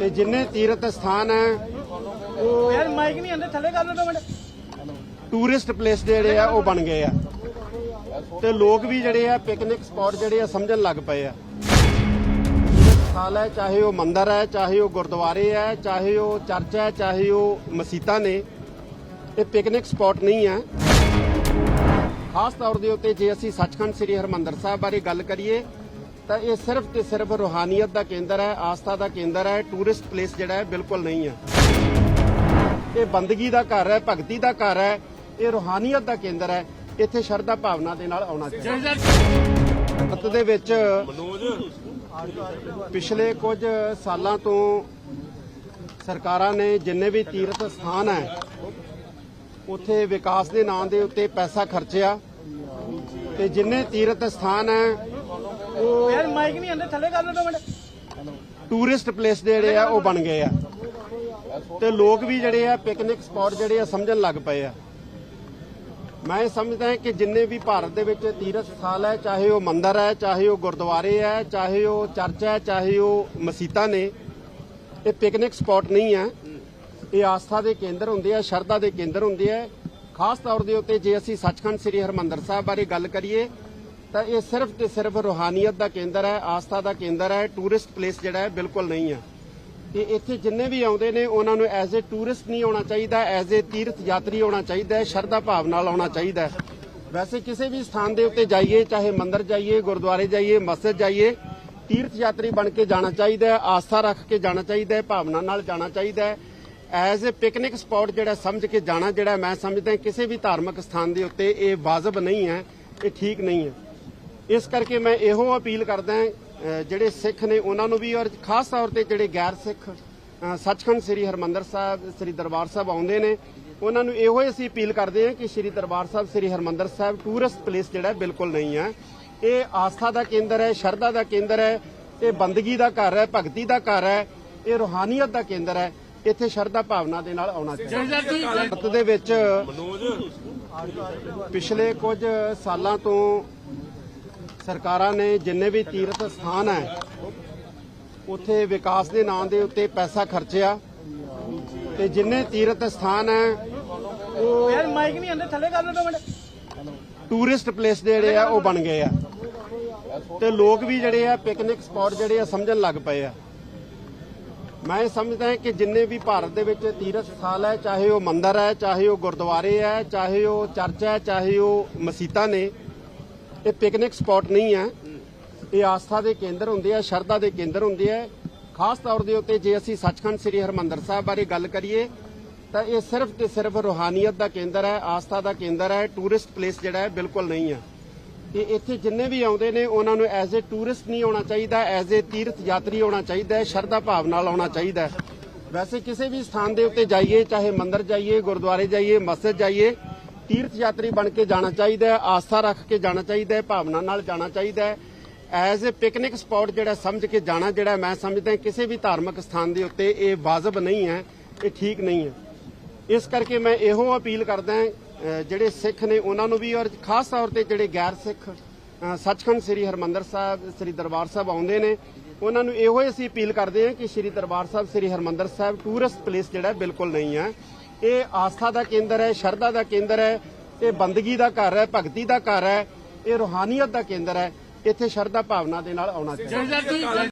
ਤੇ ਜਿੰਨੇ ਤੀਰਥ ਸਥਾਨ ਹੈ ਉਹ ਯਾਰ ਮਾਈਕ ਨਹੀਂ ਆਂਦੇ ਥੱਲੇ ਕਰ ਲਓ ਮਿੰਟ। ਟੂਰਿਸਟ ਪਲੇਸ ਜਿਹੜੇ ਆ ਉਹ ਬਣ ਗਏ ਆ। ਤੇ ਲੋਕ ਵੀ ਜਿਹੜੇ ਆ ਪਿਕਨਿਕ ਸਪੌਟ ਜਿਹੜੇ ਆ ਸਮਝਣ ਲੱਗ ਪਏ ਆ। ਸਥਾਨ ਹੈ ਚਾਹੇ ਉਹ ਮੰਦਿਰ ਹੈ ਚਾਹੇ ਉਹ ਗੁਰਦੁਆਰੇ ਹੈ ਚਾਹੇ ਉਹ ਚਰਚ ਹੈ ਚਾਹੇ ਉਹ ਮਸਜਿਦਾਂ ਨੇ ਇਹ ਪਿਕਨਿਕ ਸਪੌਟ ਨਹੀਂ ਹੈ। ਖਾਸ ਤੌਰ ਦੇ ਉੱਤੇ ਜੇ ਅਸੀਂ ਸੱਚਖੰਡ ਸ੍ਰੀ ਹਰਮੰਦਰ ਸਾਹਿਬ ਬਾਰੇ ਗੱਲ ਕਰੀਏ ਤਾਂ ਇਹ ਸਿਰਫ ਤੇ ਸਿਰਫ ਰੂਹਾਨੀਅਤ ਦਾ ਕੇਂਦਰ ਹੈ ਆਸਥਾ ਦਾ ਕੇਂਦਰ ਹੈ ਟੂਰਿਸਟ ਪਲੇਸ ਜਿਹੜਾ ਹੈ ਬਿਲਕੁਲ ਨਹੀਂ ਹੈ। ਇਹ ਬੰਦਗੀ ਦਾ ਘਰ ਹੈ ਭਗਤੀ ਦਾ ਘਰ ਹੈ ਇਹ ਰੂਹਾਨੀਅਤ ਦਾ ਕੇਂਦਰ ਹੈ। ਇੱਥੇ ਸ਼ਰਧਾ ਭਾਵਨਾ ਦੇ ਨਾਲ ਆਉਣਾ ਚਾਹੀਦਾ। ਭਾਰਤ ਦੇ ਵਿੱਚ ਪਿਛਲੇ ਕੁਝ ਸਾਲਾਂ ਤੋਂ ਸਰਕਾਰਾਂ ਨੇ ਜਿੰਨੇ ਵੀ ਤੀਰਥ ਸਥਾਨ ਹੈ ਉੱਥੇ ਵਿਕਾਸ ਦੇ ਨਾਂ ਦੇ ਉੱਤੇ ਪੈਸਾ ਖਰਚਿਆ। ਤੇ ਜਿੰਨੇ ਤੀਰਥ ਸਥਾਨ ਹੈ ਯਾਰ ਮਾਈਕ ਨਹੀਂ ਆਂਦੇ ਥੱਲੇ ਕਰ ਲਓ ਮਿੰਟ। ਟੂਰਿਸਟ ਪਲੇਸ ਜਿਹੜੇ ਆ, ਉਹ ਬਣ ਗਏ ਆ। ਤੇ ਲੋਕ ਵੀ ਜਿਹੜੇ ਆ, ਪਿਕਨਿਕ ਸਪੌਟ ਜਿਹੜੇ ਆ, ਸਮਝਣ ਲੱਗ ਪਏ ਆ। ਮੈਂ ਸਮਝਦਾ ਕਿ ਜਿੰਨੇ ਵੀ ਭਾਰਤ ਦੇ ਵਿੱਚ ਤੀਰਥ ਸਥਾਨ ਹੈ, ਚਾਹੇ ਉਹ ਮੰਦਿਰ ਹੈ, ਚਾਹੇ ਉਹ ਗੁਰਦੁਆਰੇ ਹੈ, ਚਾਹੇ ਉਹ ਚਰਚ ਹੈ, ਚਾਹੇ ਉਹ ਮਸੀਤਾਂ ਨੇ, ਇਹ ਪਿਕਨਿਕ ਸਪੌਟ ਨਹੀਂ ਹੈ। ਇਹ ਆਸਥਾ ਦੇ ਕੇਂਦਰ ਹੁੰਦੇ ਆ, ਸ਼ਰਧਾ ਦੇ ਕੇਂਦਰ ਹੁੰਦੇ ਆ। ਖਾਸ ਤੌਰ ਦੇ ਉੱਤੇ ਜੇ ਅਸੀਂ ਸੱਚਖੰਡ ਸ੍ਰੀ ਹਰਮੰਦਰ ਸਾਹਿਬ ਬਾਰੇ ਗੱਲ ਕਰੀਏ ਤਾਂ ਇਹ ਸਿਰਫ ਤੇ ਸਿਰਫ ਰੂਹਾਨੀਅਤ ਦਾ ਕੇਂਦਰ ਹੈ, ਆਸਥਾ ਦਾ ਕੇਂਦਰ ਹੈ ਟੂਰਿਸਟ ਪਲੇਸ ਜਿਹੜਾ ਹੈ, ਬਿਲਕੁਲ ਨਹੀਂ ਹੈ। ਤੇ ਇੱਥੇ ਜਿੰਨੇ ਵੀ ਆਉਂਦੇ ਨੇ, ਉਹਨਾਂ ਨੂੰ ਐਜ਼ ਅ ਟੂਰਿਸਟ ਨਹੀਂ ਆਉਣਾ ਚਾਹੀਦਾ ਐਜ਼ ਅ ਤੀਰਥ ਯਾਤਰੀ ਆਉਣਾ ਚਾਹੀਦਾ ਹੈ, ਸ਼ਰਧਾ ਭਾਵ ਨਾਲ ਆਉਣਾ ਚਾਹੀਦਾ ਹੈ। ਵੈਸੇ ਕਿਸੇ ਵੀ ਸਥਾਨ ਦੇ ਉੱਤੇ ਜਾਈਏ, ਚਾਹੇ ਮੰਦਿਰ ਜਾਈਏ, ਗੁਰਦੁਆਰੇ ਜਾਈਏ, ਮਸਜਿਦ ਜਾਈਏ ਤੀਰਥ ਯਾਤਰੀ ਬਣ ਕੇ ਜਾਣਾ ਚਾਹੀਦਾ ਹੈ, ਆਸਥਾ ਰੱਖ ਕੇ ਜਾਣਾ ਚਾਹੀਦਾ ਹੈ, ਭਾਵਨਾ ਨਾਲ ਜਾਣਾ ਚਾਹੀਦਾ ਹੈ। ਐਜ਼ ਅ ਪਿਕਨਿਕ ਸਪੌਟ ਜਿਹੜਾ ਸਮਝ ਕੇ ਜਾਣਾ, ਜਿਹੜਾ ਮੈਂ ਸਮਝਦਾ, ਕਿਸੇ ਵੀ ਧਾਰਮਿਕ ਸਥਾਨ ਦੇ ਉੱਤੇ ਇਹ ਵਾਜਬ ਨਹੀਂ ਹੈ, ਇਹ ਠੀਕ ਨਹੀਂ ਹੈ। ਇਸ ਕਰਕੇ ਮੈਂ ਇਹੋ ਅਪੀਲ ਕਰਦਾ ਜਿਹੜੇ ਸਿੱਖ ਨੇ ਉਹਨਾਂ ਨੂੰ ਵੀ ਔਰ ਖਾਸ ਤੌਰ ਤੇ ਜਿਹੜੇ ਗੈਰ ਸਿੱਖ ਸੱਚਖੰਡ ਸ੍ਰੀ ਹਰਮੰਦਰ ਸਾਹਿਬ ਸ੍ਰੀ ਦਰਬਾਰ ਸਾਹਿਬ ਆਉਂਦੇ ਨੇ ਉਹਨਾਂ ਨੂੰ ਇਹੋ ਹੀ ਅਸੀਂ ਅਪੀਲ ਕਰਦੇ ਹਾਂ ਕਿ ਸ੍ਰੀ ਦਰਬਾਰ ਸਾਹਿਬ ਸ੍ਰੀ ਹਰਮੰਦਰ ਸਾਹਿਬ ਟੂਰਿਸਟ ਪਲੇਸ ਜਿਹੜਾ ਬਿਲਕੁਲ ਨਹੀਂ ਹੈ। ਇਹ ਆਸਥਾ ਦਾ ਕੇਂਦਰ ਹੈ ਸ਼ਰਧਾ ਦਾ ਕੇਂਦਰ ਹੈ ਇਹ ਬੰਦਗੀ ਦਾ ਘਰ ਹੈ ਭਗਤੀ ਦਾ ਘਰ ਹੈ ਇਹ ਰੂਹਾਨੀਅਤ ਦਾ ਕੇਂਦਰ ਹੈ। ਇੱਥੇ ਸ਼ਰਧਾ ਭਾਵਨਾ ਦੇ ਨਾਲ ਆਉਣਾ ਚਾਹੀਦਾ। ਭਾਰਤ ਦੇ ਵਿੱਚ ਪਿਛਲੇ ਕੁਝ ਸਾਲਾਂ ਤੋਂ ਸਰਕਾਰਾਂ ਨੇ ਜਿੰਨੇ ਵੀ ਤੀਰਥ ਸਥਾਨ ਹੈ ਉੱਥੇ ਵਿਕਾਸ ਦੇ ਨਾਂ ਦੇ ਉੱਤੇ ਪੈਸਾ ਖਰਚਿਆ। ਤੇ ਜਿੰਨੇ ਤੀਰਥ ਸਥਾਨ ਹੈ ਉਹ ਯਾਰ ਮਾਈਕ ਨਹੀਂ ਆਂਦੇ ਥੱਲੇ ਕਰ ਲਓ ਮਿੰਟ। ਟੂਰਿਸਟ ਪਲੇਸ ਜਿਹੜੇ ਆ ਉਹ ਬਣ ਗਏ ਆ। ਤੇ ਲੋਕ ਵੀ ਜਿਹੜੇ ਆ ਪਿਕਨਿਕ ਸਪੌਟ ਜਿਹੜੇ ਆ ਸਮਝਣ ਲੱਗ ਪਏ ਆ। ਮੈਂ ਸਮਝਦਾ ਕਿ ਜਿੰਨੇ ਵੀ ਭਾਰਤ ਦੇ ਵਿੱਚ ਤੀਰਥ ਸਥਾਨ ਹੈ ਚਾਹੇ ਉਹ ਮੰਦਿਰ ਹੈ ਚਾਹੇ ਉਹ ਗੁਰਦੁਆਰੇ ਹੈ ਚਾਹੇ ਉਹ ਚਰਚ ਹੈ ਚਾਹੇ ਉਹ ਮਸਜਿਦਾਂ ਨੇ ਇਹ ਪਿਕਨਿਕ ਸਪੌਟ ਨਹੀਂ ਹੈ। ਇਹ ਆਸਥਾ ਦੇ ਕੇਂਦਰ ਹੁੰਦੇ ਆ, ਸ਼ਰਧਾ ਦੇ ਕੇਂਦਰ ਹੁੰਦੇ ਆ। ਖਾਸ ਤੌਰ ਦੇ ਉੱਤੇ ਜੇ ਅਸੀਂ ਸੱਚਖੰਡ ਸ੍ਰੀ ਹਰਮੰਦਰ ਸਾਹਿਬ ਬਾਰੇ ਗੱਲ ਕਰੀਏ, ਤਾਂ ਇਹ ਸਿਰਫ ਤੇ ਸਿਰਫ ਰੂਹਾਨੀਅਤ ਦਾ ਕੇਂਦਰ ਹੈ, ਆਸਥਾ ਦਾ ਕੇਂਦਰ ਹੈ ਟੂਰਿਸਟ ਪਲੇਸ ਜਿਹੜਾ ਹੈ, ਬਿਲਕੁਲ ਨਹੀਂ ਹੈ। ਤੇ ਇੱਥੇ ਜਿੰਨੇ ਵੀ ਆਉਂਦੇ ਨੇ, ਉਹਨਾਂ ਨੂੰ ਐਜ਼ ਅ ਟੂਰਿਸਟ ਨਹੀਂ ਆਉਣਾ ਚਾਹੀਦਾ ਐਜ਼ ਅ ਤੀਰਥ ਯਾਤਰੀ ਆਉਣਾ ਚਾਹੀਦਾ ਹੈ, ਸ਼ਰਧਾ ਭਾਵ ਨਾਲ ਆਉਣਾ ਚਾਹੀਦਾ ਹੈ। ਵੈਸੇ ਕਿਸੇ ਵੀ ਸਥਾਨ ਦੇ ਉੱਤੇ ਜਾਈਏ, ਚਾਹੇ ਮੰਦਿਰ ਜਾਈਏ, ਗੁਰਦੁਆਰੇ ਜਾਈਏ, ਮਸਜਿਦ ਜਾਈਏ ਤੀਰਥ ਯਾਤਰੀ ਬਣ ਕੇ ਜਾਣਾ ਚਾਹੀਦਾ ਹੈ, ਆਸਥਾ ਰੱਖ ਕੇ ਜਾਣਾ ਚਾਹੀਦਾ ਹੈ, ਭਾਵਨਾ ਨਾਲ ਜਾਣਾ ਚਾਹੀਦਾ ਹੈ। ਐਜ਼ ਅ ਪਿਕਨਿਕ ਸਪੌਟ ਜਿਹੜਾ ਸਮਝ ਕੇ ਜਾਣਾ, ਜਿਹੜਾ ਮੈਂ ਸਮਝਦਾ ਕਿਸੇ ਵੀ ਧਾਰਮਿਕ ਸਥਾਨ ਦੇ ਉੱਤੇ ਇਹ ਵਾਜਬ ਨਹੀਂ ਹੈ, ਇਹ ਠੀਕ ਨਹੀਂ ਹੈ। ਇਸ ਕਰਕੇ ਮੈਂ ਇਹੋ ਅਪੀਲ ਕਰਦਾ ਜਿਹੜੇ ਸਿੱਖ ਨੇ ਉਹਨਾਂ ਨੂੰ ਵੀ ਔਰ ਖਾਸ ਤੌਰ ਤੇ ਜਿਹੜੇ ਗੈਰ ਸਿੱਖ ਸੱਚਖੰਡ ਸ੍ਰੀ ਹਰਮੰਦਰ ਸਾਹਿਬ, ਸ੍ਰੀ ਦਰਬਾਰ ਸਾਹਿਬ ਆਉਂਦੇ ਨੇ, ਉਹਨਾਂ ਨੂੰ ਇਹੋ ਹੀ ਅਸੀਂ ਅਪੀਲ ਕਰਦੇ ਹਾਂ ਕਿ ਸ੍ਰੀ ਦਰਬਾਰ ਸਾਹਿਬ, ਸ੍ਰੀ ਹਰਮੰਦਰ ਸਾਹਿਬ ਟੂਰਿਸਟ ਪਲੇਸ ਜਿਹੜਾ ਬਿਲਕੁਲ ਨਹੀਂ ਹੈ। ਇਹ ਆਸਥਾ ਦਾ ਕੇਂਦਰ ਹੈ, ਸ਼ਰਧਾ ਦਾ ਕੇਂਦਰ ਹੈ, ਇਹ ਬੰਦਗੀ ਦਾ ਘਰ ਹੈ, ਭਗਤੀ ਦਾ ਘਰ ਹੈ, ਇਹ ਰੂਹਾਨੀਅਤ ਦਾ ਕੇਂਦਰ ਹੈ। ਇੱਥੇ ਸ਼ਰਧਾ ਭਾਵਨਾ ਦੇ ਨਾਲ ਆਉਣਾ ਚਾਹੀਦਾ।